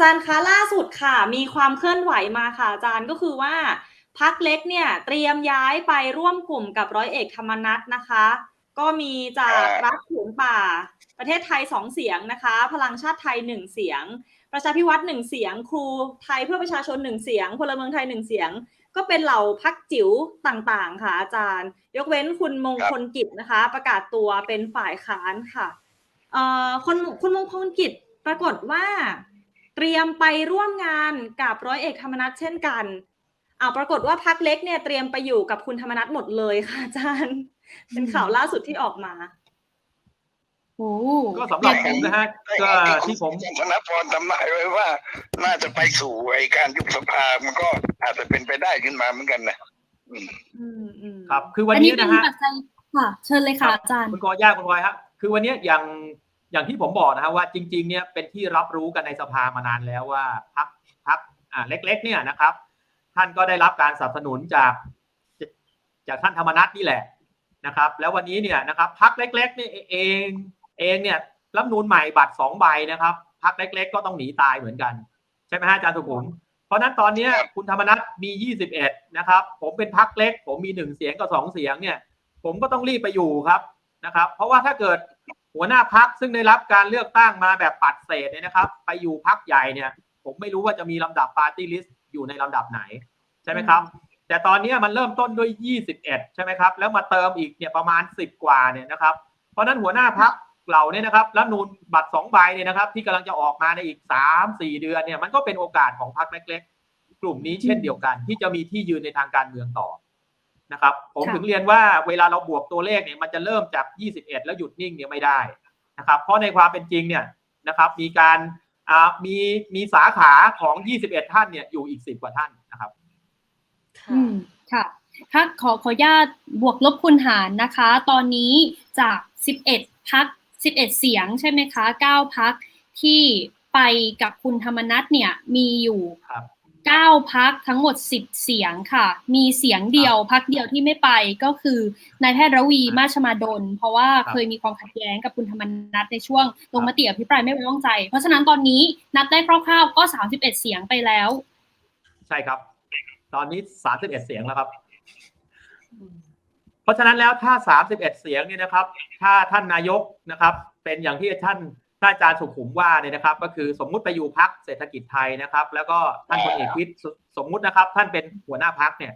จารย์คะล่าสุดค่ะ มีความเคลื่อนไหวมาค่ะอาจารย์ก็คือว่าพักเล็กเนี่ยเตรียมย้ายไปร่วมกลุ่มกับร้อยเอกธรรมนัฐนะคะ ก็มีจากรัฐผืนป่า ประเทศไทยสองเสียงนะคะ พลังชาติไทยหนึ่งเสียง ประชาพิวัตรหนึ่งเสียง ครูไทยเพื่อประชาชนหนึ่งเสียง พลเมืองไทยหนึ่งเสียง ก็เป็นเหล่าพักจิ๋วต่างๆ ค่ะอาจารย์ ยกเว้นคุณมงคลกิจนะคะ ประกาศตัวเป็นฝ่ายค้านค่ะเอ่อคนคุณมงคลกิจปรากฏว่า เตรียมไปร่วมงานกับร้อยเอกธรรมนัฐเช่นกันอ่าปรากฏว่าพักเล็กเนี่ยเตรียมไปอยู่กับคุณธรรมนัฐหมดเลยค่ะอาจารย์ เป็นข่าวล่าสุดที่ออกมาโอ้ก็สำหรับผมนะฮะก็ที่ผมธนพรทำนายไว้ว่า น่าจะไปสู่ไอการยุบสภามันก็อาจจะเป็นไปได้ขึ้นมาเหมือนกันนะอืมอืมอืมครับ คือวันอันนี้นี้เป็นนะฮะปัจจัยค่ะเชิญเลยค่ะอาจารย์คุณกอย่าคุณวายครับคือวันนี้อย่าง อย่างที่ผมบอกนะฮะว่าจริงๆเนี่ยเป็นที่รับรู้กันในสภามานานแล้วว่าพักพักอ่าเล็กๆเนี่ยนะครับ ท่านก็ได้รับการสนับสนุนจากจากท่านธรรมนัฐนี่แหละนะครับ แล้ววันนี้เนี่ยนะครับพักเล็กๆเนี่ยเองเองเนี่ยรัฐธรรมนูนใหม่บัตรสองใบนะครับพักเล็ก ๆ ก็ต้องหนีตายเหมือนกัน ใช่ไหมฮะอาจารย์สุขุมเพราะนั้นตอนเนี้ยคุณธรรมนัฐมี 21 นะครับ ผมเป็นพักเล็ก ผมมีหนึ่งเสียงกับสองเสียงเนี่ย ผมก็ต้องรีบไปอยู่ครับนะครับ เพราะว่าถ้าเกิด หัวหน้าพักซึ่งได้รับการเลือกตั้งมาแบบปัดเศษเนี่ยนะครับ ไปอยู่พักใหญ่เนี่ย ผมไม่รู้ว่าจะมีลำดับปาร์ตี้ลิสต์อยู่ในลำดับไหน ใช่ไหมครับ แต่ตอนนี้มันเริ่มต้นด้วย 21 ใช่ไหมครับ แล้วมาเติมอีกเนี่ยประมาณ 10 กว่าเนี่ยนะครับ เพราะนั้นหัวหน้าพักเหล่านี้นะครับรัฐธรรมนูนบัตรสองใบเนี่ยนะครับ ที่กำลังจะออกมาในอีก 3-4 เดือนเนี่ยมันก็เป็นโอกาสของพักเล็กๆกลุ่มนี้เช่นเดียวกัน ที่จะมีที่ยืนในทางการเมืองต่อ นะครับ ผมค่ะถึงเรียนว่าเวลาเราบวกตัวเลขเนี่ยมันจะเริ่มจาก 21 แล้วหยุดนิ่งเนี่ยไม่ได้นะครับ เพราะในความเป็นจริงเนี่ยนะครับมีการอ่ามีมีสาขาของ 21 ท่านเนี่ยอยู่อีก 10 กว่าท่านนะครับอืมค่ะถ้าขอขออนุญาตบวกลบคูณหารนะคะ ตอนนี้จาก 11 พัก 11 เสียงใช่ไหมคะ 9 พักที่ไปกับคุณธรรมนัฐเนี่ยมีอยู่ครับ 9พักทั้งหมด 10 เสียงค่ะ มีเสียงเดียวพักเดียวที่ไม่ไปก็คือนายแพทย์ระวีครับมาชมาดล เพราะว่าครับเคยมีความขัดแย้งกับคุณธรรมนัฐในช่วงลงมติอภิปรายไม่ไว้วางใจ เพราะฉะนั้นตอนนี้นับได้คร่าวๆก็ 31 เสียงไปแล้ว ใช่ครับ ตอนนี้ 31 เสียงแล้วครับ เพราะฉะนั้นแล้วถ้า 31 เสียงเนี่ยนะครับ ถ้าท่านนายกนะครับ เป็นอย่างที่ท่าน ท่านอาจารย์สุขุมว่าเนี่ยนะครับ ก็คือสมมุติไปอยู่พักเศรษฐกิจไทยนะครับ แล้วก็ท่านพลเอกวิทย์สสมมุตินะครับ ท่านเป็นหัวหน้าพักเนี่ย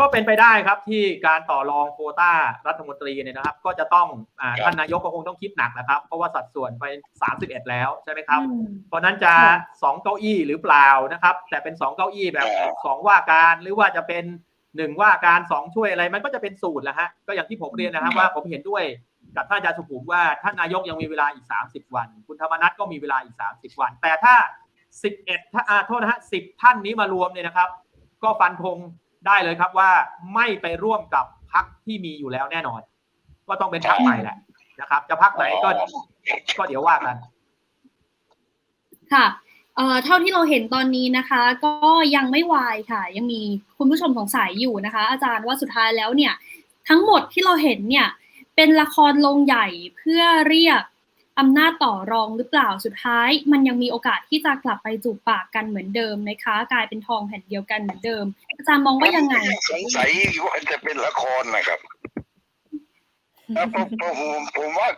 ก็เป็นไปได้ครับที่การต่อรองโควต้ารัฐมนตรีเนี่ยนะครับ ก็จะต้องอ่าท่านนายกก็คงต้องคิดหนักนะครับ เพราะว่าสัดส่วนไป 31 แล้วใช่ไหมครับอืมเพราะฉะนั้นจะค่ะสองเก้าอี้หรือเปล่านะครับ แต่เป็นสองเก้าอี้แบบสองว่าการหรือว่าจะเป็นหนึ่งว่าการสองช่วยอะไรมันก็จะเป็นสูตรแหละฮะก็อย่างที่ผมเรียนนะครับว่าผมเห็นด้วย กับท่านอาจารย์สุขุมว่าท่านนายกยังมีเวลาอีก 30 วัน คุณธรรมนัฐก็มีเวลาอีก 30 วัน แต่ถ้า 11ถ้าอ่าโทษนะฮะ10 ท่านนี้มารวมเนี่ยนะครับ ก็ฟันธงได้เลยครับว่าไม่ไปร่วมกับพักที่มีอยู่แล้วแน่นอน ก็ต้องเป็นพักใหม่แหละนะครับ จะพักไหนก็ก็เดี๋ยวว่ากัน ค่ะเอ่อเท่าที่เราเห็นตอนนี้นะคะ ก็ยังไม่วายค่ะ ยังมีคุณผู้ชมสงสัยอยู่นะคะ อาจารย์ว่าสุดท้ายแล้วเนี่ย ทั้งหมดที่เราเห็นเนี่ย เป็นละครลงใหญ่เพื่อเรียกอำนาจต่อรองหรือเปล่าสุดท้าย มันยังมีโอกาสที่จะกลับไปจูบปากกันเหมือนเดิมไหมคะ กลายเป็นทองแผ่นเดียวกันเหมือนเดิม อาจารย์มองว่ายังไง สงสัยว่าจะเป็นละครนะครับแล้วผมผมผมว่า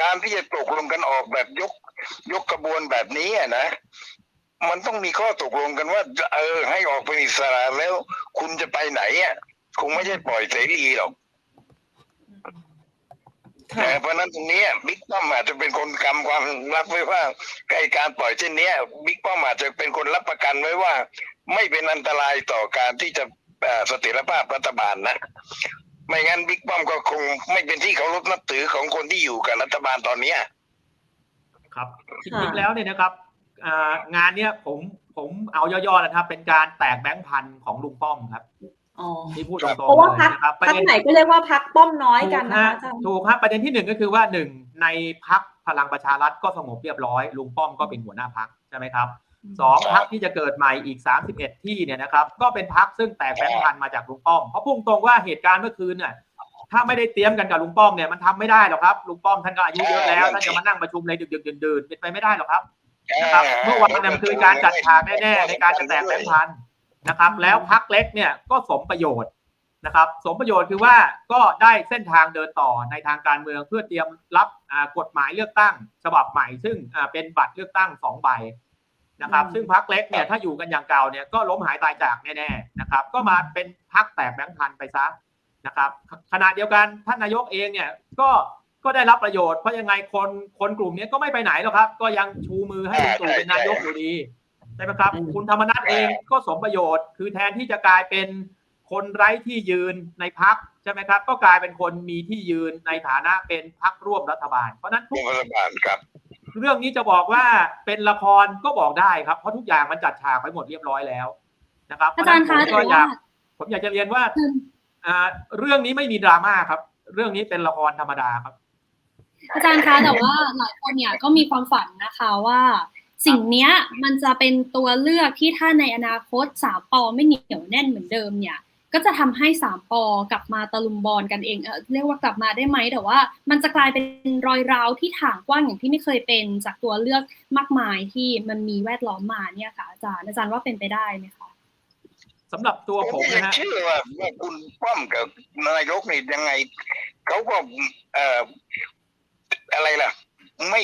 การที่จะตกลงกันออกแบบยก ยกกระบวนแบบนี้อะนะ มันต้องมีข้อตกลงกันว่า เออ ให้ออกเป็นอิสระแล้ว คุณจะไปไหนอะคงไม่ใช่ปล่อยเสรีหรอกค่ะ เพราะฉะนั้นตรงเนี้ยบิ๊กป้อมอาจจะเป็นคนกำความรับไว้ว่าไอการปล่อยเช่นเนี้ยบิ๊กป้อมอาจจะเป็นคนรับประกันไว้ว่า ไม่เป็นอันตรายต่อการที่จะเอ่อเสถียรภาพรัฐบาลนะ ไม่งั้นบิ๊กป้อมก็คงไม่เป็นที่เคารพนับถือของคนที่อยู่กับรัฐบาลตอนเนี้ยครับจค่ะริงๆแล้วเนี่ยนะครับอ่างานเนี้ยผมผมเอาย่อๆนะครับ เป็นการแตกแบงค์พันของลุงป้อมครับ อ๋อ ที่พูดตรงๆเพราะว่าเลยพักนะครับประพักเด็นไหนก็เรียกว่าพักป้อมน้อยถูกันกนะฮะคะอาจารย์ถูกครับประเด็นที่หนึ่งก็คือว่าหนึ่งในพักพลังประชารัฐก็สงบเรียบร้อยลุงป้อมก็เป็นหัวหน้าพักใช่ไหมครับสองพักที่จะเกิดใหม่อีก 31 ที่เนี่ยนะครับ ก็เป็นพักซึ่งแตกแบงค์พันมาจากลุงป้อมเพราะพุ่งตรงว่าเหตุการณ์เมื่อคืนเนี่ยถ้าไม่ได้เตรียมกันกับลุงป้อมเนี่ยมันทำไม่ได้หรอกครับลุงป้อมท่านก็อายุเยอะแล้วท่านจะมานั่งประชุมเลยดึกๆดื่นๆเป็นไปไม่ได้หรอกครับนะครับเมื่อวานเนี่ยคือการจัดฉากแน่ๆในการจะแตกแบงค์พัน นะครับ แล้วพักเล็กเนี่ยก็สมประโยชน์นะครับ สมประโยชน์คือว่าก็ได้เส้นทางเดินต่อในทางการเมืองเพื่อเตรียมรับอ่ากฎหมายเลือกตั้ง ฉบับใหม่ซึ่งอ่าเป็นบัตรเลือกตั้งสองใบนะครับอืมซึ่งพักเล็กเนี่ยถ้าอยู่กันอย่างเก่าเนี่ยก็ล้มหายตายจากแน่ๆนะครับก็มาเป็นพักแตกแบงค์พันไปซะนะครับขณะเดียวกันท่านนายกเองเนี่ยก็ก็ได้รับประโยชน์เพราะยังไงคนคนกลุ่มเนี้ยก็ไม่ไปไหนหรอกครับ ก็ยังชูมือให้ลุงตู่เป็นนายกอยู่ดี ใช่ไหมครับอืมคุณธรรมนัฐเองก็สมประโยชน์ คือแทนที่จะกลายเป็นคนไร้ที่ยืนในพักใช่ไหมครับ ก็กลายเป็นคนมีที่ยืนในฐานะเป็นพักร่วมรัฐบาล เพราะฉะนั้นทุร่วกมรัฐบาลครับ เรื่องนี้จะบอกว่าเป็นละครก็บอกได้ครับ เพราะทุกอย่างมันจัดฉากไปหมดเรียบร้อยแล้วนะครับอาจารย์คะเพแต่ฉะนั้นผมก็อยาว่ากผมอยากจะเรียนว่าคืออ่าเรื่องนี้ไม่มีดราม่าครับ เรื่องนี้เป็นละครธรรมดาครับ อาจารย์คะแต่ว่าหลายคนเนี่ยก็มีความฝันนะคะว่า สิ่งนี้มันจะเป็นตัวเลือกที่ถ้าในอนาคตสามปอไม่เหนียวแน่นเหมือนเดิมเนี่ย ก็จะทำให้สามปอกลับมาตะลุมบอลกันเองเออเรียกว่ากลับมาได้ไหมแต่ว่า มันจะกลายเป็นรอยร้าวที่ถ่างกว้างอย่างที่ไม่เคยเป็นจากตัวเลือกมากมายที่มันมีแวดล้อมมาเนี่ยค่ะอาจารย์อาจารย์ว่าเป็นไปได้ไหมคะสำหรับตัวผมนะฮะเชื่อว่าว่าคุณป้อมกับนายกนี่ยังไงเขาก็เอ่ออะไรล่ะ ไม่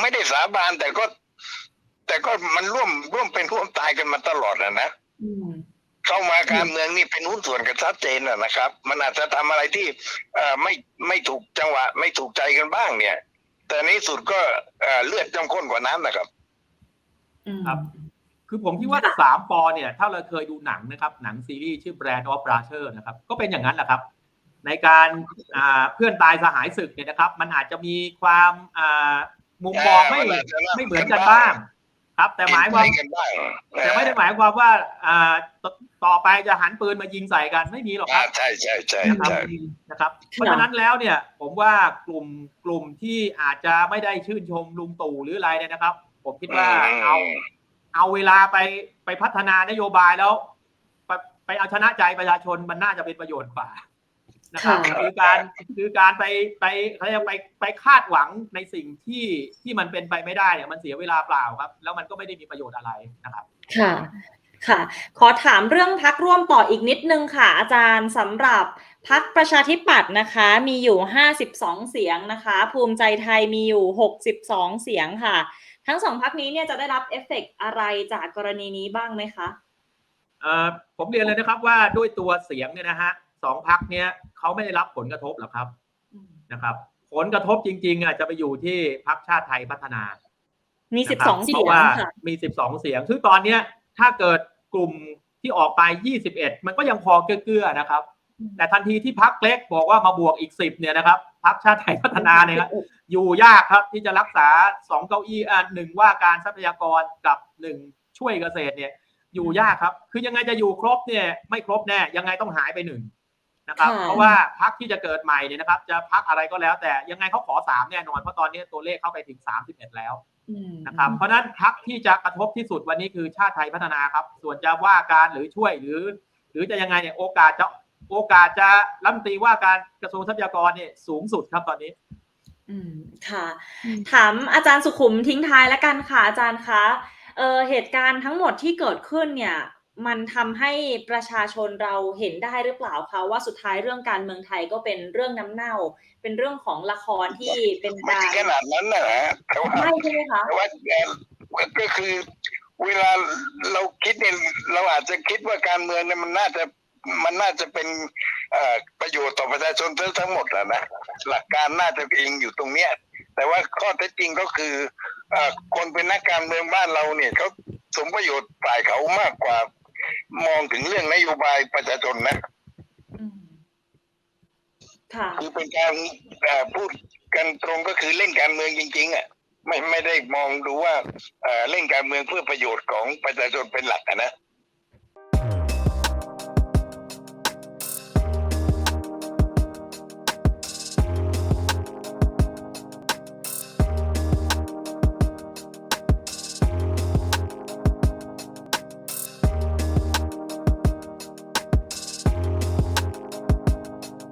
ไม่ได้สาบานแต่ก็ แต่ก็มันร่วมร่วมเป็นร่วมตายกันมาตลอดนะนะอืมเข้ามาการเมืองนี่เป็นหุ้นส่วนกันชัดเจนนะนะครับ มันอาจจะทำอะไรที่เอ่อไม่ไม่ถูกจังหวะ ไม่ถูกใจกันบ้าง เนี่ย แต่ในที่สุดก็เอ่อเลือดจำข้นกว่าน้ำนะครับอืมครับ คือผมคิดว่าสามปอเนี่ย ถ้าเราเคยดูหนังนะครับ หนังซีรีส์ชื่อ Brand of Brother นะครับ ก็เป็นอย่างนั้นแหละครับ ในการอ่าเพื่อนตายสหายศึกเนี่ยนะครับ มันอาจจะมีความอ่ามุมมองไม่เออมันอาจจะน่าไม่เหมือนกันบ้าง ครับ แต่หมายความกันบ้างแต่ไม่ได้หมายความว่าอ่าตต่อไปจะหันปืนมายิงใส่กันไม่มีหรอกคอ่ารับใช่ใช่ใช่นะครับใช่นะครับเพราะฉะนั้นแล้วเนี่ย ผมว่ากลุ่มกลุ่มที่อาจจะไม่ได้ชื่นชมลุงตู่หรืออะไรเนี่ยนะครับ ผมคิดว่าเอาเอาเวลาไปไปพัฒนานโยบายแล้ว ไปไปเอาชนะใจประชาชนมันน่าจะเป็นประโยชน์กว่า นะครับค่ะคือการคือการไปไปเขาเรียกไปไปคาดหวังในสิ่งที่ที่มันเป็นไปไม่ได้เนี่ยมันเสียเวลาเปล่าครับ แล้วมันก็ไม่ได้มีประโยชน์อะไรนะครับ ค่ะค่ะ ขอถามเรื่องพักร่วมต่ออีกนิดนึงค่ะ อาจารย์สำหรับพักประชาธิปัตย์นะคะ มีอยู่ 52 เสียงนะคะ ภูมิใจไทยมีอยู่ 62 เสียงค่ะ ทั้งสองพักนี้เนี่ยจะได้รับเอฟเฟกต์อะไรจากกรณีนี้บ้างไหมคะเอ่อผมเรียนเลยนะครับว่าด้วยตัวเสียงเนี่ยนะฮะ สองพักเนี้ยเขาไม่ได้รับผลกระทบหรอกครับนะครับ ผลกระทบจริงๆอะจะไปอยู่ที่พักชาติไทยพัฒนา มีนะครับ12เสีเพยราะงว่าค่ะมี12เสียงซึ่งตอนเนี้ยถ้าเกิดกลุ่มที่ออกไป21มันก็ยังพอเกื้อๆนะครับ แต่ทันทีที่พักเล็กบอกว่ามาบวกอีก10เนี่ยนะครับพักชาติไทยพัฒนาเนี่ยครับอยู่ยากครับที่จะรักษา2เก้าอี้อ่าหนึ่งว่าการทรัพยากรกับ1ช่วยเกษตรเนี่ยอยู่ยากครับ คือยังไงจะอยู่ครบเนี่ยไม่ครบแน่ ยังไงต้องหายไปหนึ่ง นะครับค่ะเพราะว่าพักที่จะเกิดใหม่เนี่ยนะครับ จะพักอะไรก็แล้ว แต่ยังไงเขาขอสามแน่นอนเพราะตอนนี้ตัวเลขเข้าไปถึง31แล้วอืมนะครับเพราะฉะนั้นพักที่จะกระทบที่สุดวันนี้คือชาติไทยพัฒนาครับ ส่วนจะว่าการหรือช่วยหรือ หรือจะยังไงเนี่ยโอกาสจะโอกาสจะรัฐมนตรีว่าการกระทรวงทรัพยากรเนี่ยสูงสุดครับตอนนี้อืมค่ะอืมถามอาจารย์สุขุมทิ้งท้ายแล้วกันค่ะอาจารย์คะเออเหตุการณ์ทั้งหมดที่เกิดขึ้นเนี่ย มันทำให้ประชาชนเราเห็นได้หรือเปล่าคะว่าสุดท้ายเรื่องการเมืองไทยก็เป็นเรื่องน้ำเน่า เป็นเรื่องของละครที่เป็นไม่การถึงขนาดนั้นนะฮะแต่ว่าไม่ใช่ไหมคะแต่ว่าเอ่อก็คือเวลาเราคิดเนี่ยเราอาจจะคิดว่าการเมืองเนี่ยมันน่าจะมันน่าจะเป็นเอ่อประโยชน์ต่อประชาชนทั้งทั้งหมดแหละนะหลักการน่าจะเองอยู่ตรงเนี้ยแต่ว่าข้อเท็จจริงก็คือเอ่อคนเป็นนักการเมืองบ้านเราเนี่ยเขาสมประโยชน์ฝ่ายเขามากกว่า มองถึงเรื่องนโยบายประชาชนนะอืมค่ะคือเป็นการเอ่อพูดกันตรงก็คือเล่นการเมืองจริง ๆ อะ ไม่ไม่ได้มองดูว่าเอ่อเล่นการเมืองเพื่อประโยชน์ของประชาชนเป็นหลักอะนะ